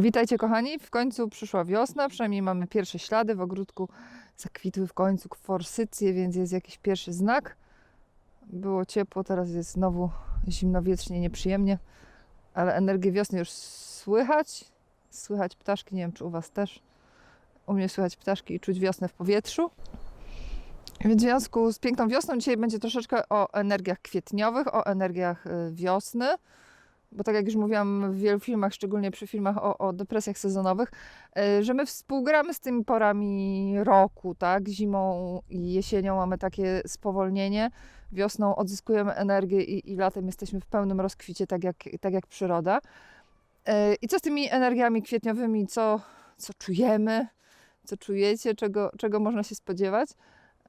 Witajcie kochani, w końcu przyszła wiosna, przynajmniej mamy pierwsze ślady, w ogródku zakwitły w końcu forsycje, więc jest jakiś pierwszy znak. Było ciepło, teraz jest znowu zimno, wietrznie, nieprzyjemnie, ale energię wiosny już słychać. Słychać ptaszki, nie wiem czy u Was też. U mnie słychać ptaszki i czuć wiosnę w powietrzu. W związku z piękną wiosną dzisiaj będzie troszeczkę o energiach kwietniowych, o energiach y, wiosny bo tak jak już mówiłam w wielu filmach, szczególnie przy filmach o, o depresjach sezonowych, e, że my współgramy z tymi porami roku, tak? Zimą i jesienią mamy takie spowolnienie, wiosną odzyskujemy energię i, i latem jesteśmy w pełnym rozkwicie, tak jak, tak jak przyroda. E, I co z tymi energiami kwietniowymi, co, co czujemy, co czujecie, czego, czego można się spodziewać?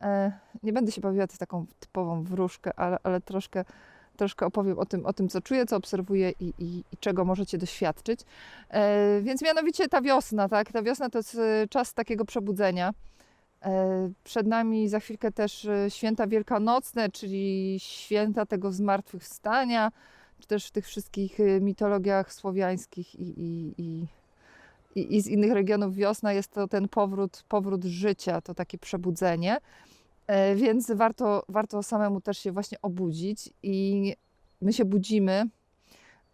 E, nie będę się bawiła taką typową wróżkę, ale, ale troszkę troszkę opowiem o tym, o tym co czuję, co obserwuję i, i, i czego możecie doświadczyć. E, więc mianowicie ta wiosna, tak? Ta wiosna to jest e, czas takiego przebudzenia. E, przed nami za chwilkę też e, święta wielkanocne, czyli święta tego zmartwychwstania, czy też w tych wszystkich e, mitologiach słowiańskich i, i, i, i, z innych regionów wiosna jest to ten powrót, powrót życia, to takie przebudzenie. E, Więc warto, warto samemu też się właśnie obudzić i my się budzimy.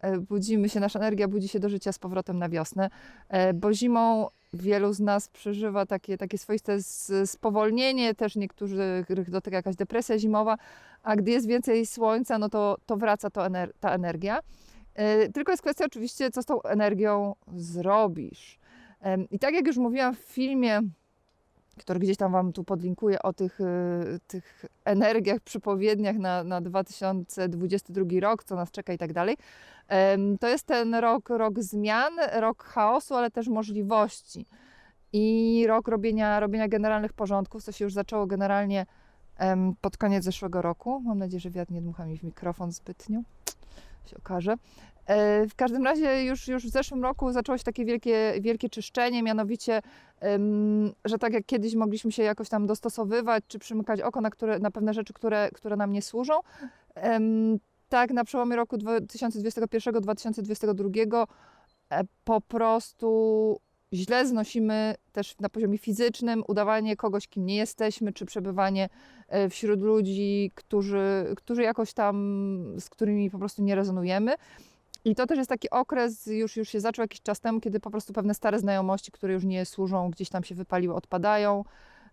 e, Budzimy się, nasza energia budzi się do życia z powrotem na wiosnę, e, bo zimą wielu z nas przeżywa takie, takie swoiste spowolnienie, też niektórych dotyka jakaś depresja zimowa, a gdy jest więcej słońca, no to, to wraca to ener- ta energia. Tylko jest kwestia oczywiście, co z tą energią zrobisz. I tak jak już mówiłam w filmie, który gdzieś tam Wam tu podlinkuję o tych, y, tych energiach, przypowiedniach na, na 2022 rok, co nas czeka i tak dalej. To jest ten rok, rok zmian, rok chaosu, ale też możliwości. I rok robienia, robienia generalnych porządków, co się już zaczęło generalnie pod koniec zeszłego roku. Mam nadzieję, że wiatr nie dmucha mi w mikrofon zbytnio. Się okaże. E, W każdym razie już, już w zeszłym roku zaczęło się takie wielkie, wielkie czyszczenie, mianowicie, że tak jak kiedyś mogliśmy się jakoś tam dostosowywać, czy przymykać oko na, które, na pewne rzeczy, które, które nam nie służą, tak na przełomie roku 2021-2022 e, po prostu źle znosimy też na poziomie fizycznym udawanie kogoś, kim nie jesteśmy, czy przebywanie e, wśród ludzi, którzy, którzy jakoś tam, z którymi po prostu nie rezonujemy. I to też jest taki okres, już, już się zaczął jakiś czas temu, kiedy po prostu pewne stare znajomości, które już nie służą, gdzieś tam się wypaliły, odpadają.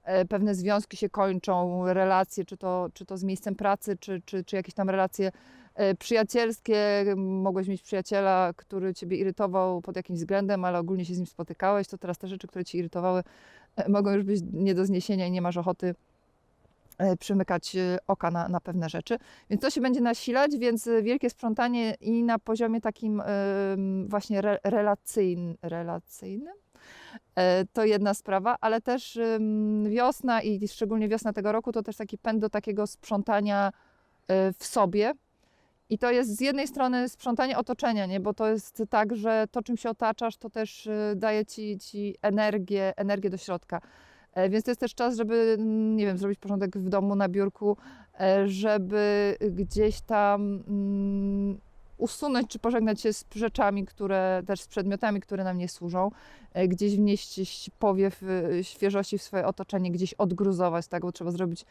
E, Pewne związki się kończą, relacje, czy to, czy to z miejscem pracy, czy, czy, czy jakieś tam relacje e, przyjacielskie. Mogłeś mieć przyjaciela, który ciebie irytował pod jakimś względem, ale ogólnie się z nim spotykałeś, to teraz te rzeczy, które ci irytowały, e, mogą już być nie do zniesienia i nie masz ochoty przymykać e, oka na, na pewne rzeczy. Więc to się będzie nasilać, więc e, wielkie sprzątanie i na poziomie takim właśnie re, relacyjn, relacyjnym. E, To jedna sprawa, ale też wiosna i szczególnie wiosna tego roku to też taki pęd do takiego sprzątania e, w sobie. I to jest z jednej strony sprzątanie otoczenia, nie? bo to jest tak, że to czym się otaczasz, to też e, daje ci, ci energię, energię do środka. E, Więc to jest też czas, żeby, nie wiem, zrobić porządek w domu, na biurku, e, żeby gdzieś tam mm, usunąć czy pożegnać się z rzeczami, które, też z przedmiotami, które nam nie służą, e, gdzieś wnieść powiew świeżości w swoje otoczenie, gdzieś odgruzować, tak, bo trzeba zrobić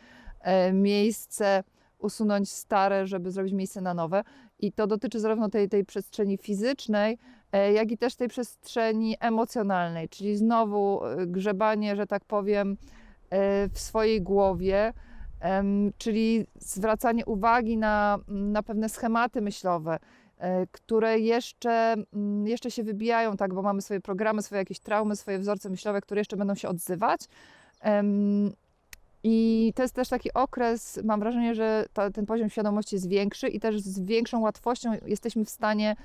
miejsce, usunąć stare, żeby zrobić miejsce na nowe. I to dotyczy zarówno tej, tej przestrzeni fizycznej, e, jak i też tej przestrzeni emocjonalnej, czyli znowu e, grzebanie, że tak powiem, e, w swojej głowie, czyli zwracanie uwagi na, na pewne schematy myślowe, które jeszcze, mm, jeszcze się wybijają, tak, bo mamy swoje programy, swoje jakieś traumy, swoje wzorce myślowe, które jeszcze będą się odzywać. I to jest też taki okres, mam wrażenie, że ta, ten poziom świadomości jest większy i też z większą łatwością jesteśmy w stanie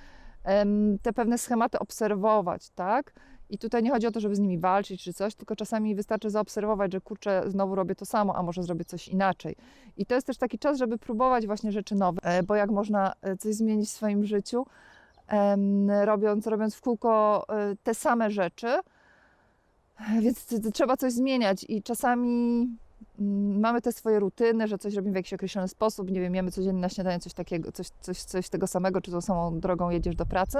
em, te pewne schematy obserwować, tak? I tutaj nie chodzi o to, żeby z nimi walczyć czy coś, tylko czasami wystarczy zaobserwować, że kurczę, znowu robię to samo, a może zrobię coś inaczej. I to jest też taki czas, żeby próbować właśnie rzeczy nowe, e, bo jak można e, coś zmienić w swoim życiu, em, robiąc, robiąc w kółko e, te same rzeczy, więc trzeba coś zmieniać i czasami mamy te swoje rutyny, że coś robimy w jakiś określony sposób, nie wiem, jemy codziennie na śniadanie coś takiego, coś, coś, coś tego samego, czy tą samą drogą jedziesz do pracy,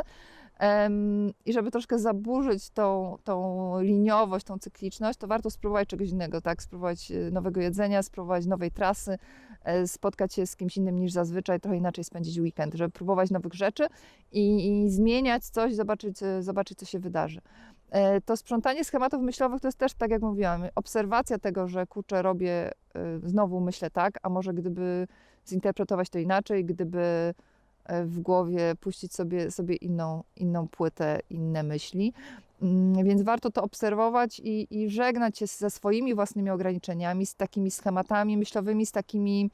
Em, I żeby troszkę zaburzyć tą, tą liniowość, tą cykliczność, to warto spróbować czegoś innego, tak? Spróbować e, nowego jedzenia, spróbować nowej trasy, e, spotkać się z kimś innym niż zazwyczaj, trochę inaczej spędzić weekend, żeby próbować nowych rzeczy i, i zmieniać coś, zobaczyć, e, zobaczyć, co się wydarzy. E, To sprzątanie schematów myślowych to jest też, tak jak mówiłam, obserwacja tego, że kurczę, robię, e, znowu myślę tak, a może gdyby zinterpretować to inaczej, gdyby e, w głowie puścić sobie, sobie inną, inną płytę, inne myśli. Mm, Więc warto to obserwować i, i żegnać się ze swoimi własnymi ograniczeniami, z takimi schematami myślowymi, z takimi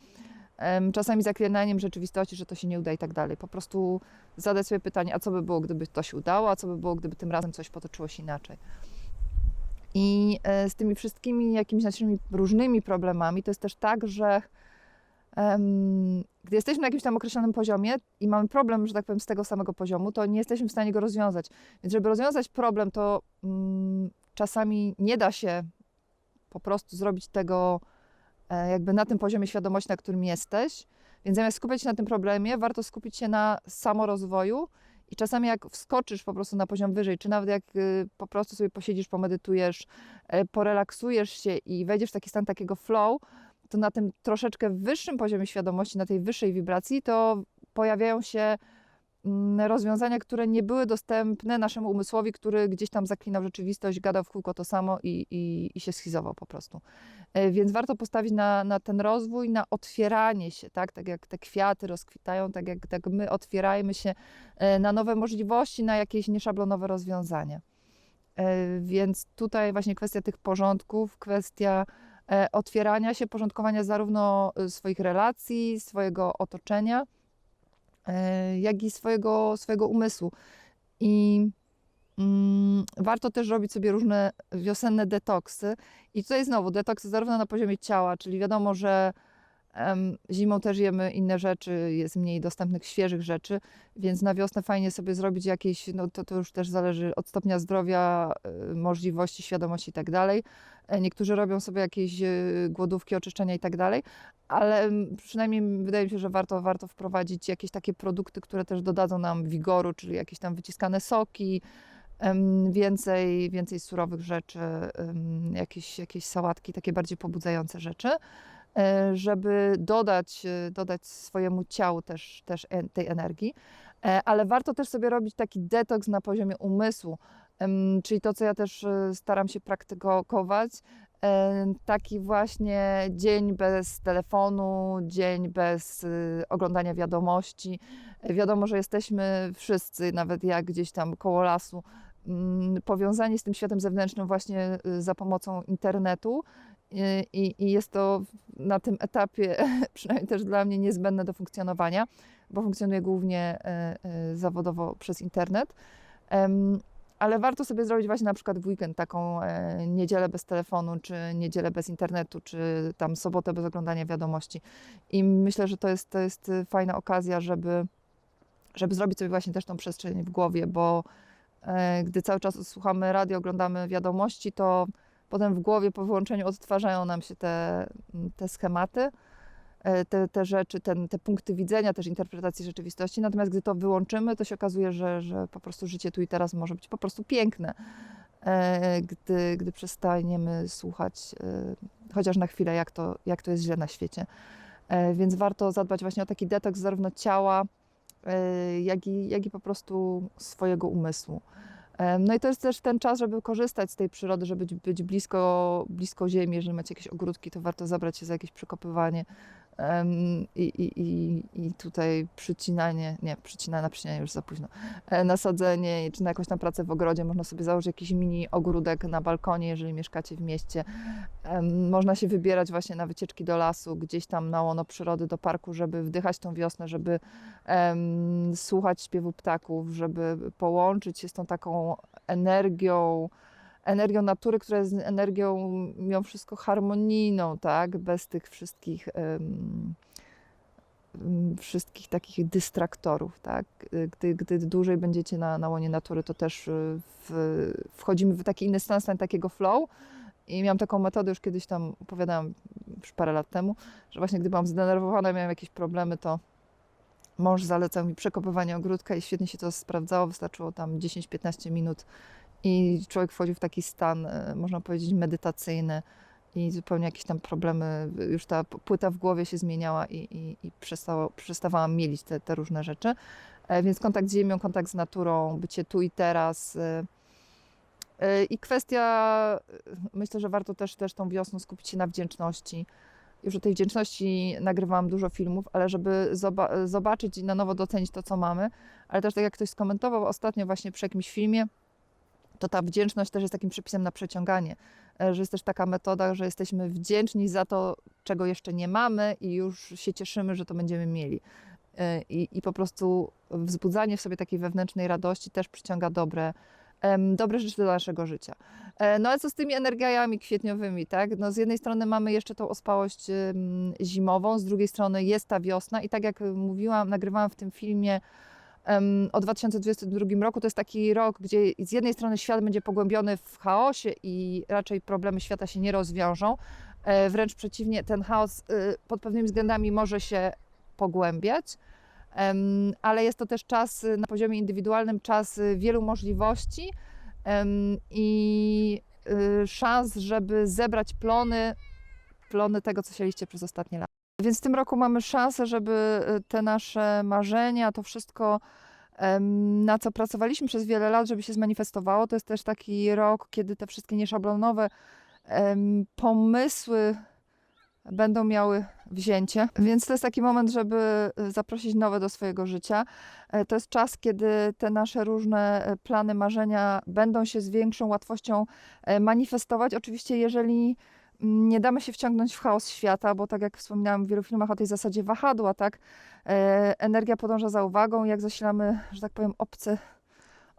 czasami zaklinaniem rzeczywistości, że to się nie uda i tak dalej. Po prostu zadać sobie pytanie, a co by było, gdyby to się udało, a co by było, gdyby tym razem coś potoczyło się inaczej. I e, z tymi wszystkimi jakimiś naszymi różnymi problemami to jest też tak, że em, gdy jesteśmy na jakimś tam określonym poziomie i mamy problem, że tak powiem, z tego samego poziomu, to nie jesteśmy w stanie go rozwiązać. Więc żeby rozwiązać problem, to mm, czasami nie da się po prostu zrobić tego jakby na tym poziomie świadomości, na którym jesteś. Więc zamiast skupiać się na tym problemie, warto skupić się na samorozwoju i czasami jak wskoczysz po prostu na poziom wyżej, czy nawet jak y, po prostu sobie posiedzisz, pomedytujesz, e, porelaksujesz się i wejdziesz w taki stan takiego flow, to na tym troszeczkę wyższym poziomie świadomości, na tej wyższej wibracji, to pojawiają się rozwiązania, które nie były dostępne naszemu umysłowi, który gdzieś tam zaklinał rzeczywistość, gadał w kółko to samo i, i, i się schizował po prostu. E, Więc warto postawić na, na ten rozwój, na otwieranie się, tak? tak jak te kwiaty rozkwitają, tak jak tak my otwierajmy się e, na nowe możliwości, na jakieś nieszablonowe rozwiązania. E, Więc tutaj właśnie kwestia tych porządków, kwestia otwierania się, porządkowania zarówno swoich relacji, swojego otoczenia, jak i swojego, swojego umysłu. I mm, warto też robić sobie różne wiosenne detoksy. I tutaj znowu detoksy zarówno na poziomie ciała, czyli wiadomo, że zimą też jemy inne rzeczy, jest mniej dostępnych świeżych rzeczy, więc na wiosnę fajnie sobie zrobić jakieś, no to, to już też zależy od stopnia zdrowia, y, możliwości, świadomości i tak dalej. E, Niektórzy robią sobie jakieś y, głodówki, oczyszczenia i tak dalej, ale mm, przynajmniej wydaje mi się, że warto, warto wprowadzić jakieś takie produkty, które też dodadzą nam wigoru, czyli jakieś tam wyciskane soki, więcej, więcej surowych rzeczy, jakieś, jakieś sałatki, takie bardziej pobudzające rzeczy, żeby dodać, e, dodać swojemu ciału też, też en- tej energii. E, Ale warto też sobie robić taki detoks na poziomie umysłu, czyli to, co ja też e, staram się praktykować, e, taki właśnie dzień bez telefonu, dzień bez oglądania wiadomości. E, Wiadomo, że jesteśmy wszyscy, nawet jak gdzieś tam koło lasu, mm, powiązani z tym światem zewnętrznym właśnie za pomocą internetu. I, I jest to na tym etapie, przynajmniej też dla mnie, niezbędne do funkcjonowania, bo funkcjonuję głównie e, e, zawodowo przez internet. Ale warto sobie zrobić właśnie na przykład w weekend taką e, niedzielę bez telefonu, czy niedzielę bez internetu, czy tam sobotę bez oglądania wiadomości. I myślę, że to jest, to jest fajna okazja, żeby, żeby zrobić sobie właśnie też tą przestrzeń w głowie, bo gdy cały czas słuchamy radio, oglądamy wiadomości, to potem w głowie po wyłączeniu odtwarzają nam się te, te schematy, e, te, te rzeczy, ten, te punkty widzenia, też interpretacji rzeczywistości. Natomiast gdy to wyłączymy, to się okazuje, że, że po prostu życie tu i teraz może być po prostu piękne, e, gdy, gdy przestaniemy słuchać e, chociaż na chwilę, jak to, jak to jest źle na świecie. Więc warto zadbać właśnie o taki detoks zarówno ciała, jak i, jak i po prostu swojego umysłu. No i to jest też ten czas, żeby korzystać z tej przyrody, żeby być, blisko, blisko ziemi. Jeżeli macie jakieś ogródki, to warto zabrać się za jakieś przekopywanie i, i, i, tutaj przycinanie, nie, przycinanie, na przycinanie już za późno, e, nasadzenie czy na jakąś tam pracę w ogrodzie. Można sobie założyć jakiś mini ogródek na balkonie, jeżeli mieszkacie w mieście. Można się wybierać właśnie na wycieczki do lasu, gdzieś tam na łono przyrody, do parku, żeby wdychać tą wiosnę, żeby em, słuchać śpiewu ptaków, żeby połączyć się z tą taką energią, energią natury, która jest energią mimo wszystko harmonijną, tak? Bez tych wszystkich em, wszystkich takich dystraktorów, tak? Gdy, gdy dłużej będziecie na, na łonie natury, to też y, w, wchodzimy w taki inny stan, stan takiego flow. I miałam taką metodę, już kiedyś tam opowiadałam już parę lat temu, że właśnie gdy byłam zdenerwowana, miałam jakieś problemy, to Mąż zalecał mi przekopywanie ogródka i świetnie się to sprawdzało. Wystarczyło tam 10-15 minut i człowiek wchodził w taki stan, e, można powiedzieć, medytacyjny i zupełnie jakieś tam problemy, już ta płyta w głowie się zmieniała i, i, i przestało, przestawałam mielić te, te różne rzeczy. E, Więc kontakt z ziemią, kontakt z naturą, bycie tu i teraz. e, I kwestia, myślę, że warto też, też tą wiosną skupić się na wdzięczności. Już o tej wdzięczności nagrywałam dużo filmów, ale żeby zoba- zobaczyć i na nowo docenić to, co mamy, ale też tak jak ktoś skomentował ostatnio właśnie przy jakimś filmie, to ta wdzięczność też jest takim przepisem na przeciąganie, e, że jest też taka metoda, że jesteśmy wdzięczni za to, czego jeszcze nie mamy i już się cieszymy, że to będziemy mieli. E, I, i po prostu wzbudzanie w sobie takiej wewnętrznej radości też przyciąga dobre, dobre rzeczy do naszego życia. E, No ale co z tymi energiami kwietniowymi, tak? No z jednej strony mamy jeszcze tą ospałość zimową, z drugiej strony jest ta wiosna i tak jak mówiłam, nagrywałam w tym filmie o 2022 roku, to jest taki rok, gdzie z jednej strony świat będzie pogłębiony w chaosie i raczej problemy świata się nie rozwiążą, e, wręcz przeciwnie, ten chaos y, pod pewnymi względami może się pogłębiać, ale jest to też czas y, na poziomie indywidualnym, czas y, wielu możliwości. I szans, żeby zebrać plony, plony tego, co sieliście przez ostatnie lata. Więc w tym roku mamy szansę, żeby y, te nasze marzenia, to wszystko, na co pracowaliśmy przez wiele lat, żeby się zmanifestowało. To jest też taki rok, kiedy te wszystkie nieszablonowe pomysły będą miały wzięcie. Więc to jest taki moment, żeby y, zaprosić nowe do swojego życia. E, To jest czas, kiedy te nasze różne e, plany, marzenia będą się z większą łatwością e, manifestować. Oczywiście, jeżeli nie damy się wciągnąć w chaos świata, bo tak jak wspominałam w wielu filmach o tej zasadzie wahadła, tak, e, energia podąża za uwagą, jak zasilamy, że tak powiem, obce,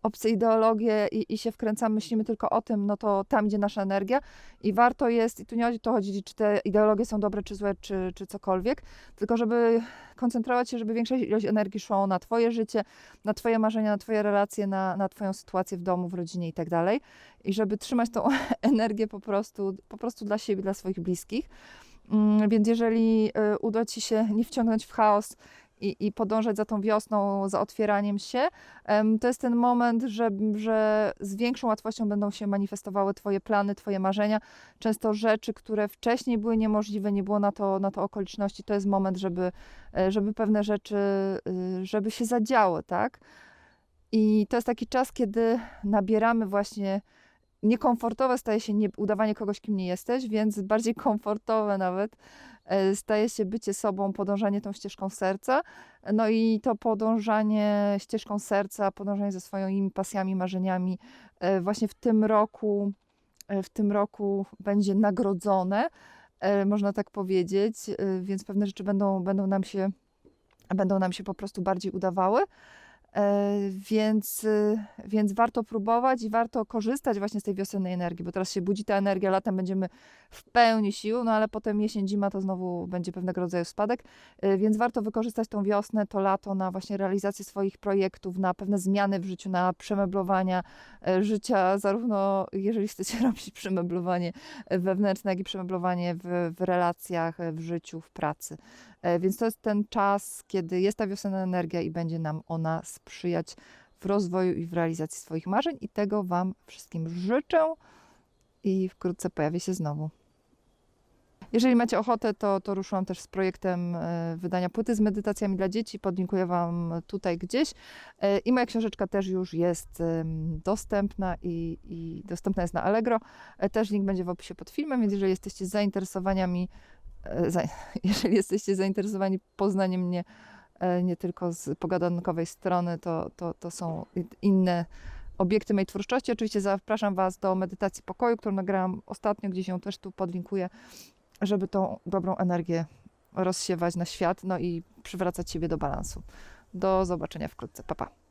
obce ideologie i, i się wkręcamy, myślimy tylko o tym, no to tam idzie nasza energia i warto jest, i tu nie o to chodzi, czy te ideologie są dobre, czy złe, czy, czy cokolwiek, tylko żeby koncentrować się, żeby większa ilość energii szło na Twoje życie, na Twoje marzenia, na Twoje relacje, na, na Twoją sytuację w domu, w rodzinie i tak dalej. I żeby trzymać tą energię po prostu, po prostu dla siebie, dla swoich bliskich. Mm, Więc jeżeli y, uda Ci się nie wciągnąć w chaos i, i podążać za tą wiosną, za otwieraniem się, to jest ten moment, że, że z większą łatwością będą się manifestowały Twoje plany, Twoje marzenia. Często rzeczy, które wcześniej były niemożliwe, nie było na to, na to okoliczności, to jest moment, żeby, e, żeby pewne rzeczy, y, żeby się zadziały, tak? I to jest taki czas, kiedy nabieramy właśnie niekomfortowe staje się nie, udawanie kogoś, kim nie jesteś, więc bardziej komfortowe nawet e, staje się bycie sobą, podążanie tą ścieżką serca. No i to podążanie ścieżką serca, podążanie ze swoimi pasjami, marzeniami e, właśnie w tym roku, e, w tym roku będzie nagrodzone, e, można tak powiedzieć, e, więc pewne rzeczy będą, będą nam się będą nam się po prostu bardziej udawały. E, Więc, y, więc warto próbować i warto korzystać właśnie z tej wiosennej energii, bo teraz się budzi ta energia, latem będziemy w pełni sił, no ale potem jesień, zima to znowu będzie pewnego rodzaju spadek, E, więc warto wykorzystać tą wiosnę, to lato na właśnie realizację swoich projektów, na pewne zmiany w życiu, na przemeblowania e, życia, zarówno jeżeli chcecie robić przemeblowanie wewnętrzne, jak i przemeblowanie w, w relacjach, w życiu, w pracy. Więc to jest ten czas, kiedy jest ta wiosenna energia i będzie nam ona sprzyjać w rozwoju i w realizacji swoich marzeń. I tego Wam wszystkim życzę i wkrótce pojawię się znowu. Jeżeli macie ochotę, to, to ruszyłam też z projektem e, wydania płyty z medytacjami dla dzieci. Podlinkuję Wam tutaj gdzieś. E, I moja książeczka też już jest dostępna i, i dostępna jest na Allegro. E, Też link będzie w opisie pod filmem, więc jeżeli jesteście zainteresowaniami za, jeżeli jesteście zainteresowani poznaniem mnie nie tylko z pogadankowej strony, to, to, to są inne obiekty mojej twórczości. Oczywiście zapraszam Was do medytacji pokoju, którą nagrałam ostatnio, gdzieś ją też tu podlinkuję, żeby tą dobrą energię rozsiewać na świat, no i przywracać siebie do balansu. Do zobaczenia wkrótce. Pa, pa.